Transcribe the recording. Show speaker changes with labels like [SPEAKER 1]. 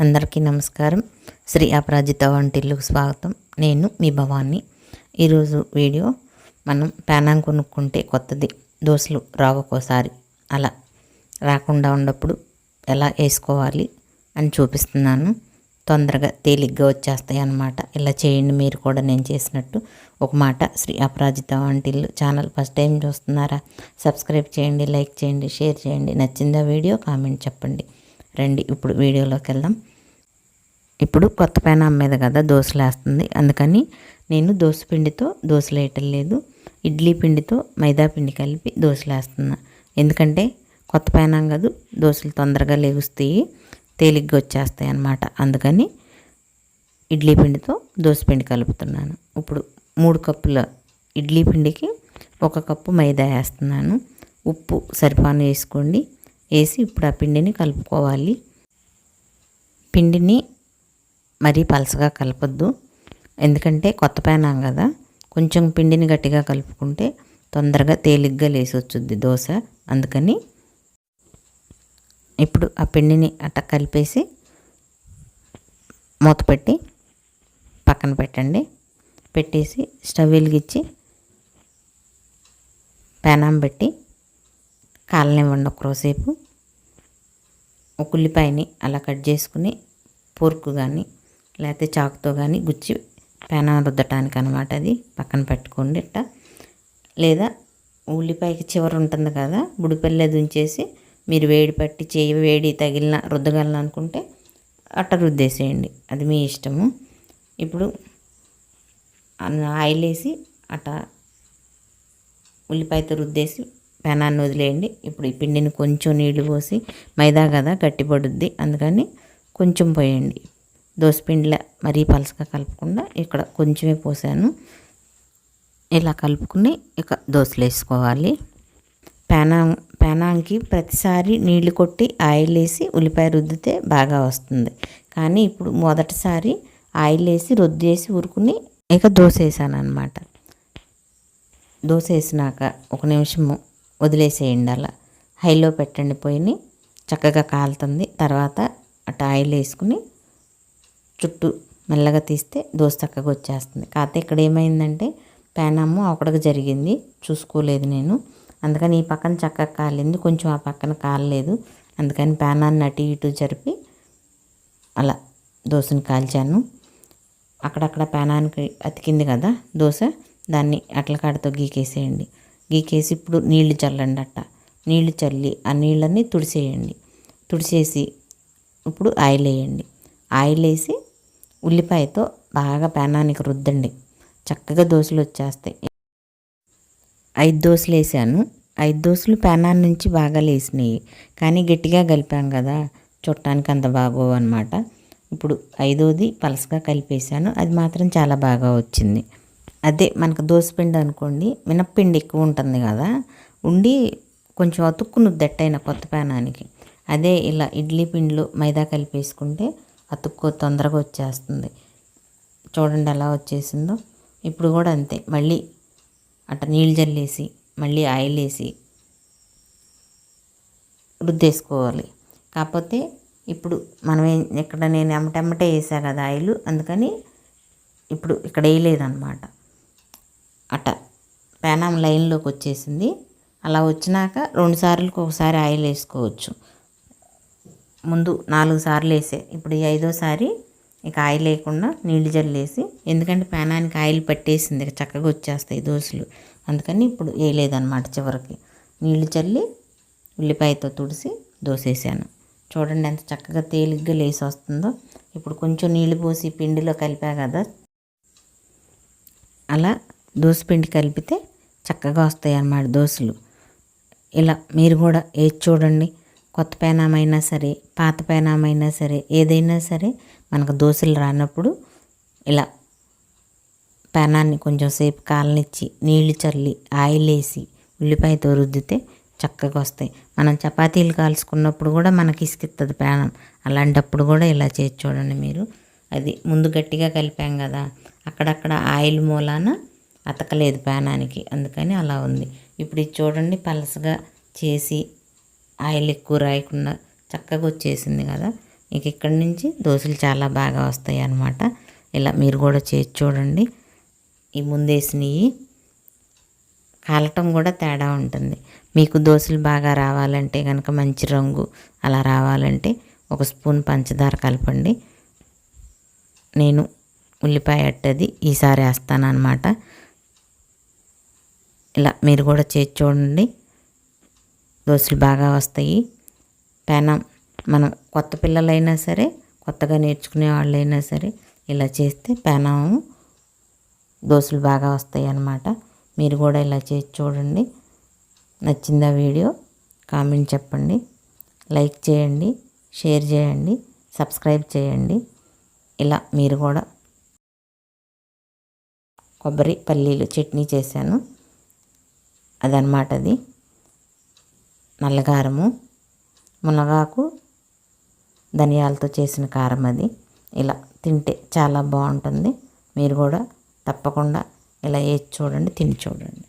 [SPEAKER 1] అందరికీ నమస్కారం. శ్రీ అపరాజిత వంటిల్లుకు స్వాగతం. నేను మీ భవాన్ని ఈరోజు వీడియో మనం ప్యానాం కొనుక్కుంటే కొత్తది. దోశలు రావకోసారి అలా రాకుండా ఉన్నప్పుడు ఎలా వేసుకోవాలి అని చూపిస్తున్నాను. తొందరగా తేలిగ్గా వచ్చేస్తాయి అన్నమాట. ఇలా చేయండి మీరు కూడా నేను చేసినట్టు. ఒక మాట శ్రీ అపరాజిత వంటిల్లు ఛానల్ ఫస్ట్ టైం చూస్తున్నారా? సబ్స్క్రైబ్ చేయండి లైక్ చేయండి షేర్ చేయండి. నచ్చిందా వీడియో కామెంట్ చెప్పండి. రండి ఇప్పుడు వీడియోలోకి వెళ్దాం. ఇప్పుడు కొత్త పేనాం మీద కదా దోశలు వేస్తుంది అందుకని నేను దోశ పిండితో దోశలు వేయటం లేదు. ఇడ్లీ పిండితో మైదా పిండి కలిపి దోశలు వేస్తున్నా ఎందుకంటే కొత్త పేనాం కాదు దోశలు తొందరగా లేగుస్తాయి తేలిగ్గా వచ్చేస్తాయి అన్నమాట. అందుకని ఇడ్లీ పిండితో దోశ పిండి కలుపుతున్నాను. ఇప్పుడు మూడు కప్పుల ఇడ్లీ పిండికి ఒక కప్పు మైదా వేస్తున్నాను. ఉప్పు సరిపాను వేసుకోండి. వేసి ఇప్పుడు ఆ పిండిని కలుపుకోవాలి. పిండిని మరీ పలసగా కలపద్దు. ఎందుకంటే కొత్త పేనాం కదా కొంచెం పిండిని గట్టిగా కలుపుకుంటే తొందరగా తేలిగ్గా లేసి వచ్చుద్ది దోశ. అందుకని ఇప్పుడు ఆ పిండిని అట్ట కలిపేసి మూత పెట్టి పక్కన పెట్టండి. పెట్టేసి స్టవ్ వెలిగించి పేనాం పెట్టి కాలనివ్వండి ఒకరోసేపు ఒక ఉల్లిపాయని అలా కట్ చేసుకుని పోర్కు కానీ లేకపోతే చాకుతో కానీ గుచ్చి పేనం రుద్దటానికి అనమాట అది. పక్కన పెట్టుకోండి ఇట్ట. లేదా ఉల్లిపాయకి చివర ఉంటుంది కదా బుడిపల్లె దుంచేసి మీరు వేడి పట్టి చేయి వేడి తగిలిన రుద్దగలను అనుకుంటే అట్ట రుద్దేసేయండి. అది మీ ఇష్టము. ఇప్పుడు ఆయిల్ వేసి అట్ట ఉల్లిపాయతో రుద్దేసి పెనాన్ని వదిలేయండి. ఇప్పుడు ఈ పిండిని కొంచెం నీళ్ళు పోసి మైదా కదా గట్టిపడుద్ది. అందుకని కొంచెం పోయండి. దోసపిండిలా మరీ పలసగా కలపకుండా ఇక్కడ కొంచెమే పోసాను. ఇలా కలుపుకుని ఇక దోశలు వేసుకోవాలి. పెనం పెనాంకి ప్రతిసారి నీళ్ళు కొట్టి ఆయిల్ వేసి ఉల్లిపాయ రుద్దితే బాగా వస్తుంది. కానీ ఇప్పుడు మొదటిసారి ఆయిల్ వేసి రుద్దేసి ఉరుకుని ఇక దోశ వేసాను అనమాట దోశ వేసినాక ఒక నిమిషము వదిలేసేయండి అలా. హైలో పెట్టండి పోయిని చక్కగా కాలుతుంది. తర్వాత అటు ఆయిల్ వేసుకుని చుట్టూ మెల్లగా తీస్తే దోశ చక్కగా వచ్చేస్తుంది. కాకపోతే ఇక్కడ ఏమైందంటే పేనమ్ము ఒకటికి జరిగింది. చూసుకోలేదు నేను. అందుకని ఈ పక్కన చక్కగా కాలింది. కొంచెం ఆ పక్కన కాలలేదు. అందుకని పేనాన్ని అటు ఇటు జరిపి అలా దోశని కాల్చాను. అక్కడక్కడ పేనానికి అతికింది కదా దోశ. దాన్ని అట్ల కాడతో గీకేసేయండి. గీకేసి ఇప్పుడు నీళ్ళు చల్లండి అట్ట నీళ్ళు చల్లి ఆ నీళ్ళని తుడిసేయండి. తుడిచేసి ఇప్పుడు ఆయిల్ వేయండి. ఆయిల్ వేసి ఉల్లిపాయతో బాగా పెనానికి రుద్దండి. చక్కగా దోశలు వచ్చేస్తాయి. ఐదు దోశలు వేసాను. ఐదు దోశలు పెనాన్ నుంచి బాగా లేసినాయి. కానీ గట్టిగా కలిపాం కదా. చుట్టానికి అంత బాగోవు అనమాట ఇప్పుడు ఐదోది పలసగా కలిపేసాను. అది మాత్రం చాలా బాగా వచ్చింది. అదే మనకు దోసపిండి అనుకోండి మినప్పిండి ఎక్కువ ఉంటుంది కదా ఉండి కొంచెం అతుక్కును దట్టైన కొత్త పానానికి. అదే ఇలా ఇడ్లీ పిండిలో మైదా కలిపేసుకుంటే అతుక్కో తొందరగా వచ్చేస్తుంది. చూడండి ఎలా వచ్చేసిందో. ఇప్పుడు కూడా అంతే మళ్ళీ అట్ట నీళ్ళు జల్లేసి మళ్ళీ ఆయిల్ వేసి రుద్దేసుకోవాలి. కాకపోతే ఇప్పుడు మనం ఇక్కడ నేను ఎమ్మటెమ్మటే వేసా కదా ఆయిల్ అందుకని ఇప్పుడు ఇక్కడ వేయలేదన్నమాట. అట్ట పేనం లైన్లోకి వచ్చేసింది. అలా వచ్చినాక రెండు సార్లకు ఒకసారి ఆయిల్ వేసుకోవచ్చు. ముందు నాలుగు సార్లు వేసే. ఇప్పుడు ఈ ఐదోసారి ఇక ఆయిల్ లేకుండా నీళ్ళు జల్లేసి ఎందుకంటే పేనానికి ఆయిల్ పట్టేసింది చక్కగా వచ్చేస్తాయి దోశలు. అందుకని ఇప్పుడు వేయలేదన్నమాట చివరికి. నీళ్ళు చల్లి ఉల్లిపాయతో తుడిసి దోసేసాను చూడండి ఎంత చక్కగా తేలిగ్గా లేసి వస్తుందో. ఇప్పుడు కొంచెం నీళ్ళు పోసి పిండిలో కలిపా కదా. అలా పిండి కలిపితే చక్కగా వస్తాయి అన్నమాట దోశలు. ఇలా మీరు కూడా వేసి చూడండి. కొత్త పేనామైనా సరే పాత పేనామైనా సరే ఏదైనా సరే మనకు దోశలు రానప్పుడు ఇలా పేనాన్ని కొంచెం సేపు కాలనిచ్చి నీళ్ళు చల్లి ఆయిల్ వేసి ఉల్లిపాయతో రుద్దితే చక్కగా వస్తాయి. మనం చపాతీలు కాల్చుకున్నప్పుడు కూడా మనకి ఇసుకిస్తుంది పేనం. అలాంటప్పుడు కూడా ఇలా చేసి చూడండి మీరు. అది ముందు గట్టిగా కలిపాం కదా అక్కడక్కడ ఆయిల్ మూలాన అతకలేదు పేనానికి అందుకని అలా ఉంది. ఇప్పుడు ఇది చూడండి పలసగా చేసి ఆయిల్ ఎక్కువ రాయకుండా చక్కగా వచ్చేసింది కదా. ఇక ఇక్కడి నుంచి దోశలు చాలా బాగా వస్తాయి అన్నమాట. ఇలా మీరు కూడా చేసి చూడండి. ఈ ముందేసినవి కాలటం కూడా తేడా ఉంటుంది. మీకు దోశలు బాగా రావాలంటే కనుక మంచి రంగు అలా రావాలంటే ఒక స్పూన్ పంచదార కలపండి. నేను ఉల్లిపాయ అట్టది ఈసారి వేస్తాను అనమాట ఇలా మీరు కూడా చేసి చూడండి. దోశలు బాగా వస్తాయి. పెనం మనం కొత్త పిల్లలైనా సరే కొత్తగా నేర్చుకునే వాళ్ళైనా సరే ఇలా చేస్తే పెనం దోశలు బాగా వస్తాయి అన్నమాట. మీరు కూడా ఇలా చేసి చూడండి. నచ్చిందా వీడియో? కామెంట్ చెప్పండి. లైక్ చేయండి. షేర్ చేయండి. సబ్స్క్రైబ్ చేయండి. ఇలా మీరు కూడా కొబ్బరి పల్లీలు చట్నీ చేశాను. అదనమాట అది. నల్లగారము మునగాకు ధనియాలతో చేసిన కారం అది. ఇలా తింటే చాలా బాగుంటుంది. మీరు కూడా తప్పకుండా ఇలా వేసి చూడండి తిని చూడండి.